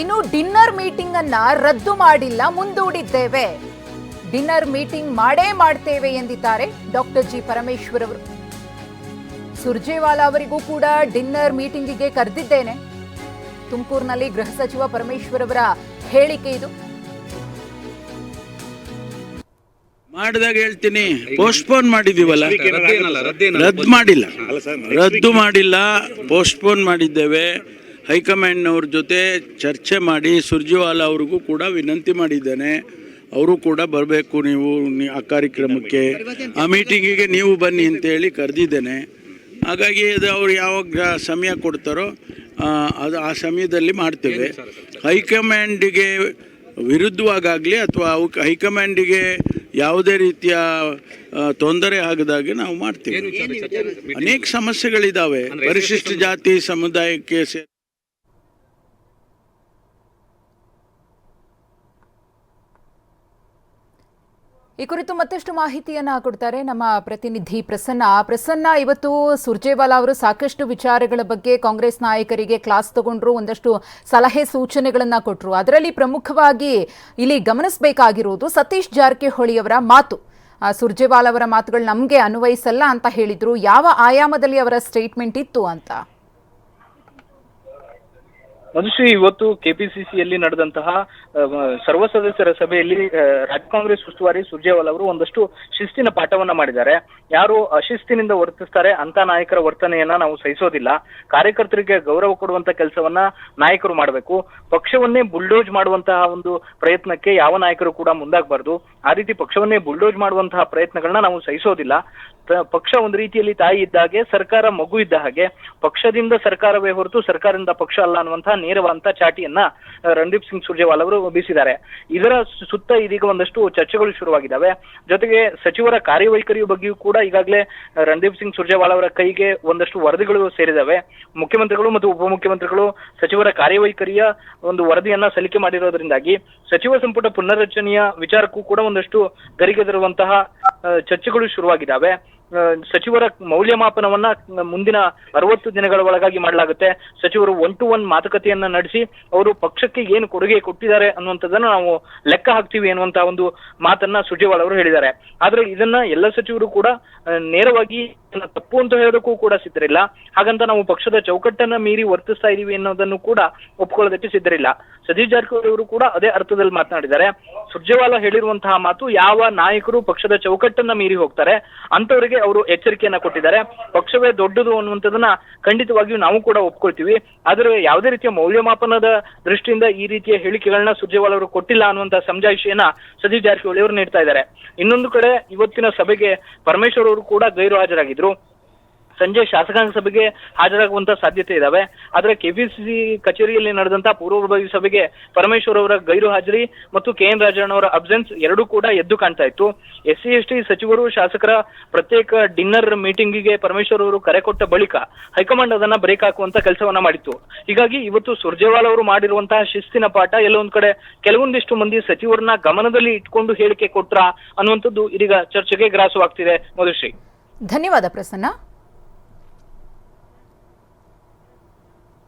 ಇನ್ನು dinner meeting ಅನ್ನ ರದ್ದು ಮಾಡಿಲ್ಲ ಮುಂದೂಡಿದ್ದೇವೆ. ಡಿನ್ನರ್ ಮೀಟಿಂಗ್ ಮಾಡೇ ಮಾಡ್ತೇವೆ ಎಂದಿದ್ದಾರೆ ಡಾಕ್ಟರ್ ಜಿ ಪರಮೇಶ್ವರ್ ಅವರು. ಸುರ್ಜೇವಾಲಾ ಅವರಿಗೂ ಕೂಡ ಡಿನ್ನರ್ ಮೀಟಿಂಗಿಗೆ ಕರೆದಿದ್ದೇನೆ. ತುಮಕೂರಿನಲ್ಲಿ ಗೃಹ ಸಚಿವ ಪರಮೇಶ್ವರ್ ಅವರ ಹೇಳಿಕೆ ಇದು. ಮಾಡಿದಾಗ ಹೇಳ್ತೀನಿ ಪೋಸ್ಟ್ಪೋನ್ ಮಾಡಿದೀವಲ್ಲ. ರದ್ದು ಮಾಡಿಲ್ಲ. ಅಲ್ಲ ಸರ್, next ರದ್ದು ಮಾಡಿಲ್ಲ ಪೋಸ್ಟ್ಪೋನ್ ಮಾಡಿದ್ದೇವೆ. ಹೈಕಮಾಂಡ್ನವ್ರ ಜೊತೆ ಚರ್ಚೆ ಮಾಡಿ ಸುರ್ಜಿವಾಲ ಅವ್ರಿಗೂ ಕೂಡ ವಿನಂತಿ ಮಾಡಿದ್ದೇನೆ. ಅವರು ಕೂಡ ಬರಬೇಕು ನೀವು ಆ ಕಾರ್ಯಕ್ರಮಕ್ಕೆ. ಆ ಮೀಟಿಂಗಿಗೆ ನೀವು ಬನ್ನಿ ಅಂತೇಳಿ ಕರೆದಿದ್ದೇನೆ. ಹಾಗಾಗಿ ಅದು ಅವ್ರು ಯಾವಾಗ ಸಮಯ ಕೊಡ್ತಾರೋ ಅದು ಆ ಸಮಯದಲ್ಲಿ ಮಾಡ್ತೇವೆ. ಹೈಕಮಾಂಡಿಗೆ ವಿರುದ್ಧವಾಗಲಿ ಅಥವಾ ಅವಕ್ಕೆ ಹೈಕಮಾಂಡಿಗೆ ಯಾವುದೇ ರೀತಿಯ ತೊಂದರೆ ಆಗದಾಗೆ ನಾವು ಮಾಡ್ತೀವಿ. ಅನೇಕ ಸಮಸ್ಯೆಗಳಿದ್ದಾವೆ ಪರಿಶಿಷ್ಟ ಜಾತಿ ಸಮುದಾಯಕ್ಕೆ ಈ ಕುರಿತು ಮತ್ತಷ್ಟು ಮಾಹಿತಿಯನ್ನ ಕೊಡ್ತಾರೆ ನಮ್ಮ ಪ್ರತಿನಿಧಿ ಪ್ರಸನ್ನ. ಪ್ರಸನ್ನ, ಇವತ್ತು ಸುರ್ಜೇವಾಲಾ ಅವರು ಸಾಕಷ್ಟು ವಿಚಾರಗಳ ಬಗ್ಗೆ ಕಾಂಗ್ರೆಸ್ ನಾಯಕರಿಗೆ ಕ್ಲಾಸ್ ತಗೊಂಡ್ರು, ಒಂದಷ್ಟು ಸಲಹೆ ಸೂಚನೆಗಳನ್ನ ಕೊಟ್ಟರು ಅದರಲ್ಲಿ ಪ್ರಮುಖವಾಗಿ ಇಲ್ಲಿ ಗಮನಿಸಬೇಕಾಗಿರುವುದು ಸತೀಶ್ ಜಾರಕಿಹೊಳಿ ಅವರ ಮಾತು. ಸುರ್ಜೇವಾಲಾ ಅವರ ಮಾತುಗಳು ನಮಗೆ ಅನ್ವಯಿಸಲ್ಲ ಅಂತ ಹೇಳಿದ್ರು. ಯಾವ ಆಯಾಮದಲ್ಲಿ ಅವರ ಸ್ಟೇಟ್ಮೆಂಟ್ ಇತ್ತು ಅಂತ? ಮಧುಶ್ರೀ ಇವತ್ತು ಕೆಪಿಸಿಸಿಯಲ್ಲಿ ನಡೆದಂತಹ ಸರ್ವ ಸದಸ್ಯರ ಸಭೆಯಲ್ಲಿ ರಾಜ್ಯ ಕಾಂಗ್ರೆಸ್ ಉಸ್ತುವಾರಿ ಸುರ್ಜೇವಾಲ್ ಅವರು ಒಂದಷ್ಟು ಶಿಸ್ತಿನ ಪಾಠವನ್ನ ಮಾಡಿದ್ದಾರೆ. ಯಾರು ಅಶಿಸ್ತಿನಿಂದ ವರ್ತಿಸ್ತಾರೆ ಅಂತ ನಾಯಕರ ವರ್ತನೆಯನ್ನ ನಾವು ಸಹಿಸೋದಿಲ್ಲ. ಕಾರ್ಯಕರ್ತರಿಗೆ ಗೌರವ ಕೊಡುವಂತ ಕೆಲಸವನ್ನ ನಾಯಕರು ಮಾಡಬೇಕು. ಪಕ್ಷವನ್ನೇ ಬುಲ್ಡೋಜ್ ಮಾಡುವಂತಹ ಒಂದು ಪ್ರಯತ್ನಕ್ಕೆ ಯಾವ ನಾಯಕರು ಕೂಡ ಮುಂದಾಗಬಾರ್ದು. ಆ ರೀತಿ ಪಕ್ಷವನ್ನೇ ಬುಲ್ಡೋಜ್ ಮಾಡುವಂತಹ ಪ್ರಯತ್ನಗಳನ್ನ ನಾವು ಸಹಿಸೋದಿಲ್ಲ. ಪಕ್ಷ ಒಂದು ರೀತಿಯಲ್ಲಿ ತಾಯಿ ಇದ್ದ ಹಾಗೆ ಸರ್ಕಾರ ಮಗು ಇದ್ದ ಹಾಗೆ, ಪಕ್ಷದಿಂದ ಸರ್ಕಾರವೇ ಹೊರತು ಸರ್ಕಾರದಿಂದ ಪಕ್ಷ ಅಲ್ಲ ಅನ್ನುವಂತಹ ನೇರವಂತ ಚಾಟಿಯನ್ನ ರಣದೀಪ್ ಸಿಂಗ್ ಸುರ್ಜೇವಾಲ್ ಅವರು ಬೀಸಿದ್ದಾರೆ. ಇದರ ಸುತ್ತ ಇದೀಗ ಒಂದಷ್ಟು ಚರ್ಚೆಗಳು ಶುರುವಾಗಿದ್ದಾವೆ. ಜೊತೆಗೆ ಸಚಿವರ ಕಾರ್ಯವೈಖರಿಯ ಬಗ್ಗೆಯೂ ಕೂಡ ಈಗಾಗಲೇ ರಣದೀಪ್ ಸಿಂಗ್ ಸುರ್ಜೇವಾಲ್ ಅವರ ಕೈಗೆ ಒಂದಷ್ಟು ವರದಿಗಳು ಸೇರಿದವೆ ಮುಖ್ಯಮಂತ್ರಿಗಳು ಮತ್ತು ಉಪಮುಖ್ಯಮಂತ್ರಿಗಳು ಸಚಿವರ ಕಾರ್ಯವೈಖರಿಯ ಒಂದು ವರದಿಯನ್ನ ಸಲ್ಲಿಕೆ ಮಾಡಿರೋದ್ರಿಂದಾಗಿ, ಸಚಿವ ಸಂಪುಟ ಪುನರ್ರಚನೆಯ ವಿಚಾರಕ್ಕೂ ಕೂಡ ಒಂದಷ್ಟು ಗರಿಗೆದರುವಂತಹ ಚರ್ಚೆಗಳು ಶುರುವಾಗಿದ್ದಾವೆ. ಸಚಿವರ ಮೌಲ್ಯಮಾಪನವನ್ನ ಮುಂದಿನ ಅರವತ್ತು ದಿನಗಳ ಒಳಗಾಗಿ ಮಾಡಲಾಗುತ್ತೆ. ಸಚಿವರು ಒನ್ ಟು ಒನ್ ಮಾತುಕತೆಯನ್ನ ನಡೆಸಿ, ಅವರು ಪಕ್ಷಕ್ಕೆ ಏನು ಕೊಡುಗೆ ಕೊಟ್ಟಿದ್ದಾರೆ ಅನ್ನುವಂಥದ್ದನ್ನ ನಾವು ಲೆಕ್ಕ ಹಾಕ್ತೀವಿ ಅನ್ನುವಂತಹ ಒಂದು ಮಾತನ್ನ ಸುಜೇವಾಲ್ ಅವರು ಹೇಳಿದ್ದಾರೆ. ಆದ್ರೆ ಇದನ್ನ ಎಲ್ಲ ಸಚಿವರು ಕೂಡ ನೇರವಾಗಿ ತಪ್ಪು ಅಂತ ಹೇಳೋದಕ್ಕೂ ಕೂಡ ಸಿದ್ಧರಿಲ್ಲ. ಹಾಗಂತ ನಾವು ಪಕ್ಷದ ಚೌಕಟ್ಟನ್ನ ಮೀರಿ ವರ್ತಿಸ್ತಾ ಇದೀವಿ ಅನ್ನೋದನ್ನು ಕೂಡ ಒಪ್ಕೊಳ್ಳೋದಕ್ಕೆ ಸಿದ್ಧರಿಲ್ಲ. ಸತೀಶ್ ಜಾರಕಿಹೊಳಿ ಅವರು ಕೂಡ ಅದೇ ಅರ್ಥದಲ್ಲಿ ಮಾತನಾಡಿದ್ದಾರೆ. ಸುರ್ಜೇವಾಲಾ ಹೇಳಿರುವಂತಹ ಮಾತು ಯಾವ ನಾಯಕರು ಪಕ್ಷದ ಚೌಕಟ್ಟನ್ನ ಮೀರಿ ಹೋಗ್ತಾರೆ ಅಂತವರಿಗೆ ಅವರು ಎಚ್ಚರಿಕೆಯನ್ನ ಕೊಟ್ಟಿದ್ದಾರೆ. ಪಕ್ಷವೇ ದೊಡ್ಡದು ಅನ್ನುವಂಥದ್ದನ್ನ ಖಂಡಿತವಾಗಿಯೂ ನಾವು ಕೂಡ ಒಪ್ಕೊಳ್ತೀವಿ. ಆದರೆ ಯಾವುದೇ ರೀತಿಯ ಮೌಲ್ಯಮಾಪನದ ದೃಷ್ಟಿಯಿಂದ ಈ ರೀತಿಯ ಹೇಳಿಕೆಗಳನ್ನ ಸುರ್ಜೇವಾಲಾ ಅವರು ಕೊಟ್ಟಿಲ್ಲ ಅನ್ನುವಂತಹ ಸಮಜಾಯಿಷಿಯನ್ನ ಸತೀಶ್ ಜಾರಕಿಹೊಳಿ ಅವರು ನೀಡ್ತಾ ಇದ್ದಾರೆ. ಇನ್ನೊಂದು ಕಡೆ ಇವತ್ತಿನ ಸಭೆಗೆ ಪರಮೇಶ್ವರ್ ಅವರು ಕೂಡ ಗೈರು ಹಾಜರಾಗಿದ್ರು ಸಂಜೆ ಶಾಸಕಾಂಗ ಸಭೆಗೆ ಹಾಜರಾಗುವಂತ ಸಾಧ್ಯತೆ ಇದಾವೆ. ಆದ್ರೆ ಕೆಪಿಸಿಸಿ ಕಚೇರಿಯಲ್ಲಿ ನಡೆದಂತ ಪೂರ್ವಭಾವಿ ಸಭೆಗೆ ಪರಮೇಶ್ವರ್ ಅವರ ಗೈರು ಹಾಜರಿ ಮತ್ತು ಕೆ ಎನ್ ರಾಜಣ್ಣ ಅವರ ಅಬ್ಸೆನ್ಸ್ ಎರಡೂ ಕೂಡ ಎದ್ದು ಕಾಣ್ತಾ ಇತ್ತು. ಎಸ್ ಸಿ ಎಸ್ ಟಿ ಸಚಿವರು ಶಾಸಕರ ಪ್ರತ್ಯೇಕ ಡಿನ್ನರ್ ಮೀಟಿಂಗಿಗೆ ಪರಮೇಶ್ವರ್ ಅವರು ಕರೆ ಕೊಟ್ಟ ಬಳಿಕ ಹೈಕಮಾಂಡ್ ಅದನ್ನ ಬ್ರೇಕ್ ಹಾಕುವಂತ ಕೆಲಸವನ್ನ ಮಾಡಿತ್ತು. ಹೀಗಾಗಿ ಇವತ್ತು ಸುರ್ಜೇವಾಲ್ ಅವರು ಮಾಡಿರುವಂತಹ ಶಿಸ್ತಿನ ಪಾಠ ಎಲ್ಲೊಂದ್ ಕಡೆ ಕೆಲವೊಂದಿಷ್ಟು ಮಂದಿ ಸಚಿವರನ್ನ ಗಮನದಲ್ಲಿ ಇಟ್ಕೊಂಡು ಹೇಳಿಕೆ ಕೊಟ್ರ ಅನ್ನುವಂಥದ್ದು ಇದೀಗ ಚರ್ಚೆಗೆ ಗ್ರಾಸವಾಗ್ತಿದೆ. ಮಧುಶ್ರೀ. ಧನ್ಯವಾದ ಪ್ರಸನ್ನ.